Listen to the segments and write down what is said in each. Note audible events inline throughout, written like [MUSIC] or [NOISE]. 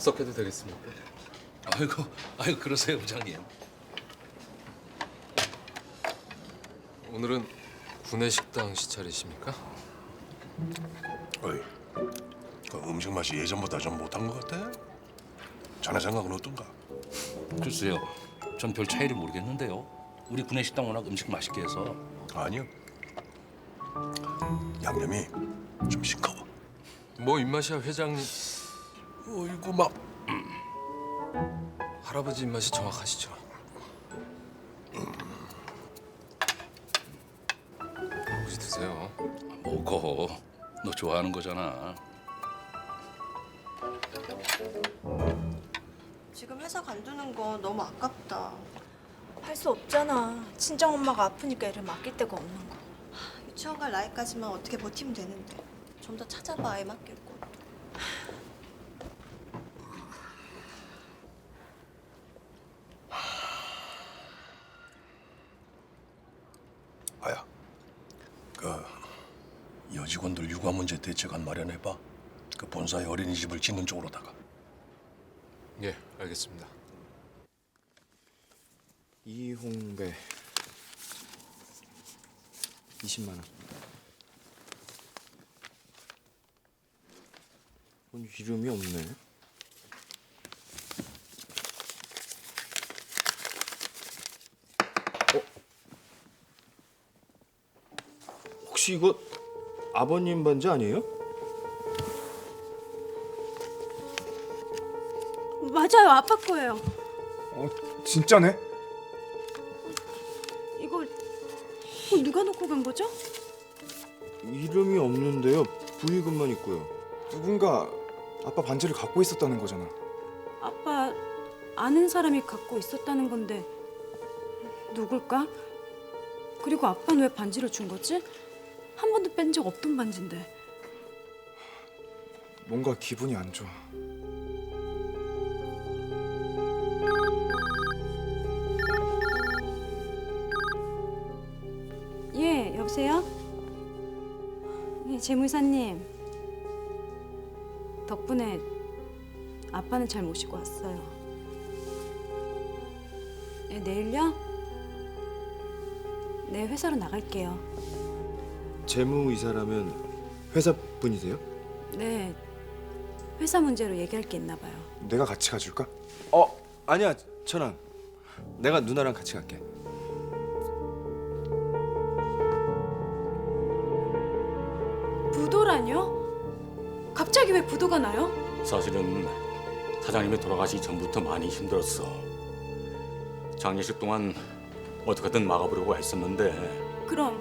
합석해도 되겠습니까? 아이고, 아이고 그러세요, 부장님. 오늘은 구내식당 시찰이십니까? 어이, 그 음식 맛이 예전보다 좀 못한 것 같아? 자네 생각은 어떤가? 글쎄요, 전 별 차이를 모르겠는데요. 우리 구내식당 워낙 음식 맛있게 해서 아니요. 양념이 좀 싱거워. 뭐 입맛이야 회장님 어이구 막 할아버지 입맛이 정확하시죠? 아버지 드세요. 먹어. 너 좋아하는 거잖아. 지금 회사 간두는 거 너무 아깝다. 할 수 없잖아. 친정 엄마가 아프니까 애를 맡길 데가 없는 거. 유치원 갈 나이까지만 어떻게 버티면 되는데. 좀 더 찾아봐, 애 맡길 곳. 아야, 그 여직원들 육아 문제 대책 안 마련해봐. 그 본사의 어린이집을 짓는 쪽으로다가. 예, 알겠습니다. 이홍배 20만 원. 어, 이름이 없네. 어? 혹시 이거 아버님 반지 아니에요? 맞아요. 아빠 거예요. 어, 진짜네? 이거, 이거 누가 놓고 간 거죠? 이름이 없는데요. 부의금만 있고요. 누군가 아빠 반지를 갖고 있었다는 거잖아. 아빠 아는 사람이 갖고 있었다는 건데 누굴까? 그리고 아빠는 왜 반지를 준 거지? 한 번도 뺀 적 없던 반지인데. 뭔가 기분이 안 좋아. 예, 여보세요? 예, 재무사님. 덕분에 아빠는 잘 모시고 왔어요. 예, 내일요? 네, 회사로 나갈게요. 재무 이사라면 회사 분이세요? 네, 회사 문제로 얘기할 게 있나 봐요. 내가 같이 가줄까? 어 아니야 천안. 내가 누나랑 같이 갈게. 부도라뇨? 갑자기 왜 부도가 나요? 사실은 사장님이 돌아가시기 전부터 많이 힘들었어. 장례식 동안 어떻게든 막아보려고 했었는데 그럼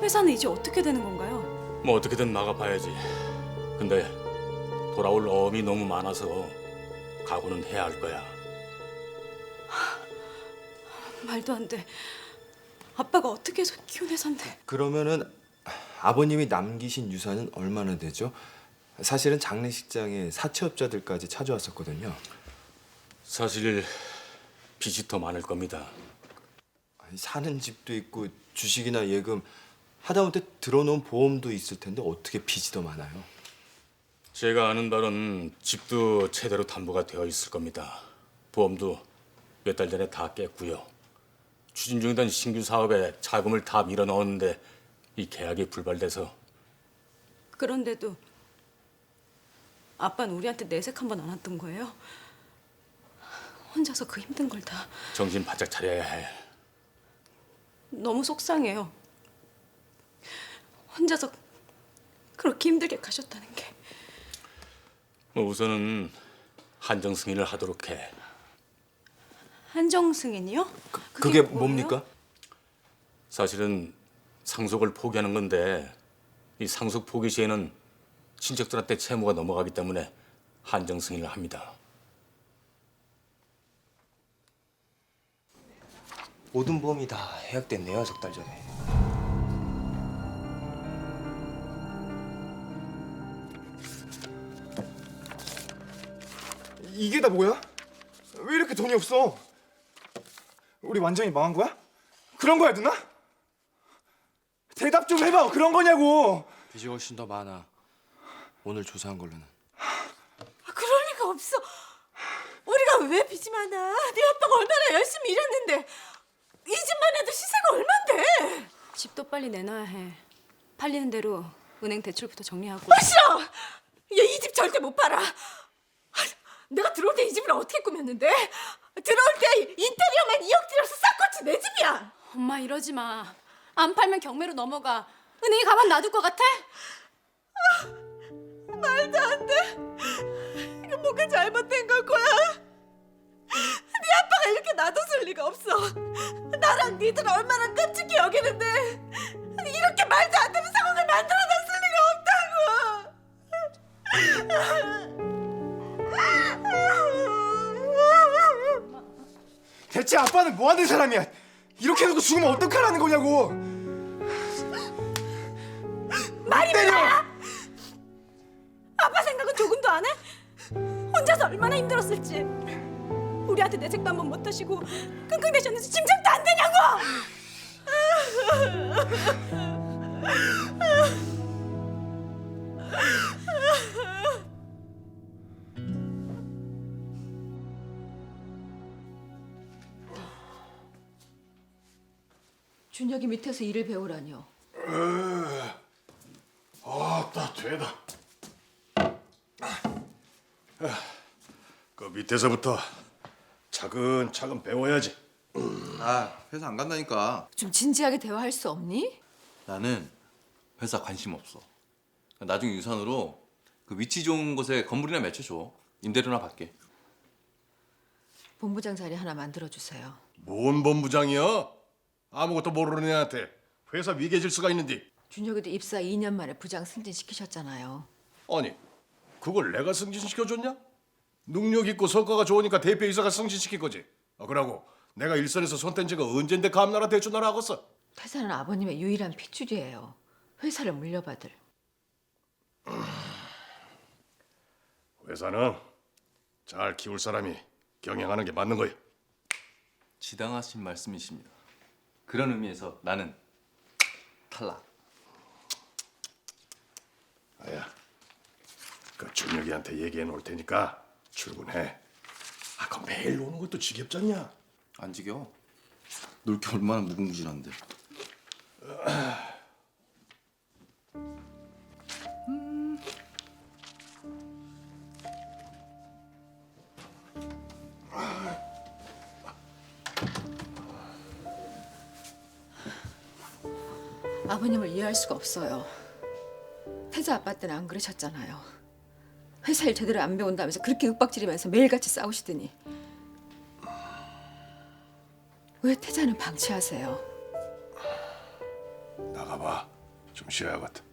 회사는 이제 어떻게 되는 건가요? 뭐 어떻게든 막아봐야지. 근데 돌아올 어음이 너무 많아서 각오는 해야 할 거야. 말도 안 돼. 아빠가 어떻게 해서 키운 회사인데? 그러면은 아버님이 남기신 유산은 얼마나 되죠? 사실은 장례식장에 사채업자들까지 찾아왔었거든요. 사실 빚이 더 많을 겁니다. 아니, 사는 집도 있고 주식이나 예금 하다못해 들어놓은 보험도 있을 텐데 어떻게 빚이 더 많아요? 제가 아는 바로는 집도 제대로 담보가 되어 있을 겁니다. 보험도 몇 달 전에 다 깼고요. 추진 중이던 신규 사업에 자금을 다 밀어 넣었는데 이 계약이 불발돼서 그런데도 아빠는 우리한테 내색 한 번안 왔던 거예요? 혼자서 그 힘든 걸 다 정신 바짝 차려야 해. 너무 속상해요. 혼자서 그렇게 힘들게 가셨다는 게. 뭐 우선은 한정 승인을 하도록 해. 한정 승인이요? 그게 뭐예요? 뭡니까? 사실은 상속을 포기하는 건데 이 상속 포기 시에는 친척들한테 채무가 넘어가기 때문에 한정 승인을 합니다. 모든 보험이 다 해약됐네요, 석 달 전에. 이게 다 뭐야? 왜 이렇게 돈이 없어? 우리 완전히 망한 거야? 그런 거야 누나? 대답 좀 해봐 그런 거냐고 빚이 훨씬 더 많아. 오늘 조사한 걸로는. 아, 그럴 리가 없어. 우리가 왜 빚이 많아? 네 아빠가 얼마나 열심히 일했는데 이 집만 해도 시세가 얼만데? 집도 빨리 내놔야 해. 팔리는 대로 은행 대출부터 정리하고. 아 싫어. 얘 이 집 절대 못 팔아. 집을 어떻게 꾸몄는데? 들어올 때 인테리어만 2억 들여서 싹 고친 내 집이야. 엄마 이러지 마. 안 팔면 경매로 넘어가. 은행에 가만 놔둘 것 같아? 말도 안 돼. 이거 뭐가 잘못된 걸 거야? 네 아빠가 이렇게 놔뒀을 리가 없어. 나랑 니들 얼마나 끔찍히 여기는데 이렇게 말도 안 되는 상 대체 아빠는 뭐 하는 사람이야? 이렇게 해놓고 죽으면 어떡하라는 거냐고. 말이 때려! 뭐야? 아빠 생각은 조금도 안 해? 혼자서 얼마나 힘들었을지. 우리한테 내색도 한 번 못 하시고 끙끙 대셨는지 짐작도 안 되냐고! 준혁이 밑에서 일을 배우라뇨. 아따 되다. 그 밑에서부터 차근차근 배워야지. 아 회사 안 간다니까. 좀 진지하게 대화할 수 없니? 나는 회사 관심 없어. 나중에 유산으로 그 위치 좋은 곳에 건물이나 맺혀줘. 임대료나 받게. 본부장 자리 하나 만들어 주세요. 뭔 본부장이야? 아무것도 모르는 애한테 회사 위계 질서가 있는데. 준혁이도 입사 2년 만에 부장 승진 시키셨잖아요. 아니 그걸 내가 승진시켜줬냐? 능력 있고 성과가 좋으니까 대표이사가 승진시킨 거지. 아, 그러고 내가 일선에서 손뗀 지가 언젠데 감나라 대주나라 하겠어. 태사는 아버님의 유일한 핏줄이에요. 회사를 물려받을. 회사는 잘 키울 사람이 경영하는 게 맞는 거야. 지당하신 말씀이십니다. 그런 의미에서 나는 탈락. 아야, 그 준혁이한테 얘기해 놓을 테니까 출근해. 아, 그 매일 오는 것도 지겹잖냐? 안 지겨. 놀게 얼마나 무궁무진한데. [CLEARS THROAT] 아버님을 이해할 수가 없어요. 태자 아빠 때는 안 그러셨잖아요. 회사 일 제대로 안 배운다면서 그렇게 윽박지르면서 매일같이 싸우시더니 왜 태자는 방치하세요? 나가봐. 좀 쉬어야겠다.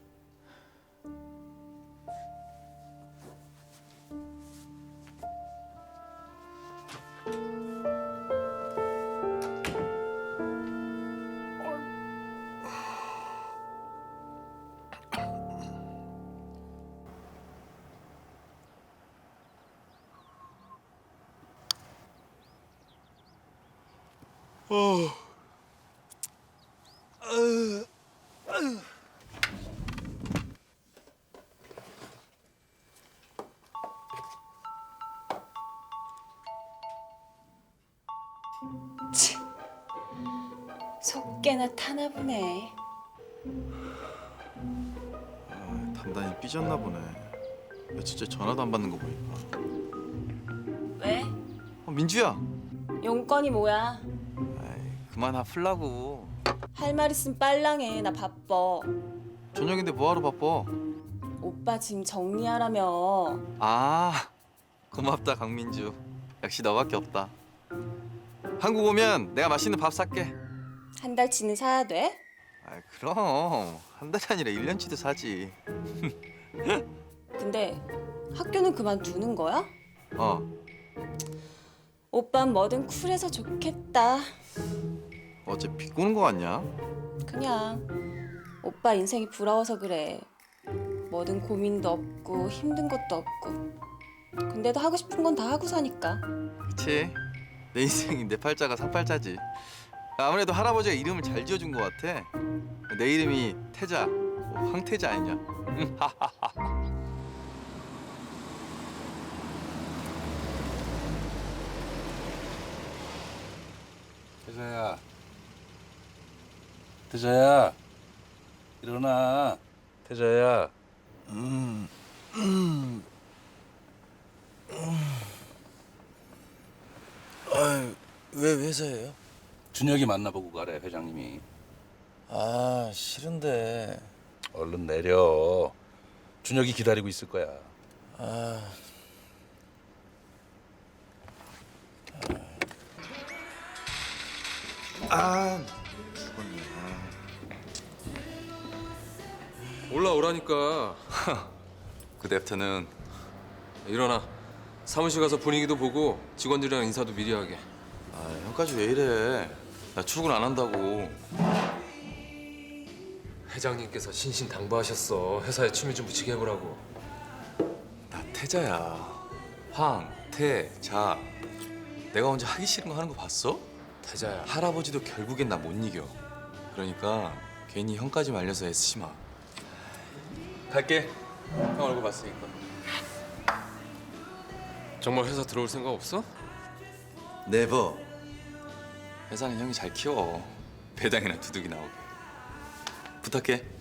속개나 타나 보네. 아, 단단히 삐졌나 보네. 며칠째 전화도 안 받는 거 보니까. 왜? 어, 민주야. 용건이 뭐야? 아이, 그만 아플라고. 할 말 있으면 빨랑해. 나 바빠. 저녁인데 뭐하러 바빠? 오빠 짐 정리하라며. 아 고맙다 강민주. 역시 너밖에 없다. 한국 오면 내가 맛있는 밥 살게. 한 달치는 사야 돼? 아 그럼 한 달이 아니라 1년치도 사지. [LAUGHS] 근데 학교는 그만두는 거야? 어. 오빤 뭐든 쿨해서 좋겠다. 어째 비꼬는 거 같냐? 그냥 오빠 인생이 부러워서 그래. 뭐든 고민도 없고 힘든 것도 없고. 근데도 하고 싶은 건 다 하고 사니까. 그치? 내 인생이 내 팔자가 상팔자지. 아무래도 할아버지가 이름을 잘 지어준 것 같아. 내 이름이 태자, 뭐 황태자 아니냐? 태자야 일어나. 태자야. 왜 회사예요? 준혁이 만나보고 가래 회장님이. 아 싫은데. 얼른 내려. 준혁이 기다리고 있을 거야 올라오라니까. [LAUGHS] 그때부터는 일어나. 사무실 가서 분위기도 보고 직원들이랑 인사도 미리 하게. 아 형까지 왜 이래? 나 출근 안 한다고. 회장님께서 신신 당부하셨어. 회사에 취미 좀 붙이게 해보라고. 나 태자야. 황, 태, 자. 내가 혼자 하기 싫은 거 하는 거 봤어? 태자야. 할아버지도 결국엔 나 못 이겨. 그러니까 괜히 형까지 말려서 애쓰지 마. 갈게. 형 얼굴 봤으니까. 정말 회사 들어올 생각 없어? 네버. 회사는 형이 잘 키워. 배당이나 두둑이 나오게. 부탁해.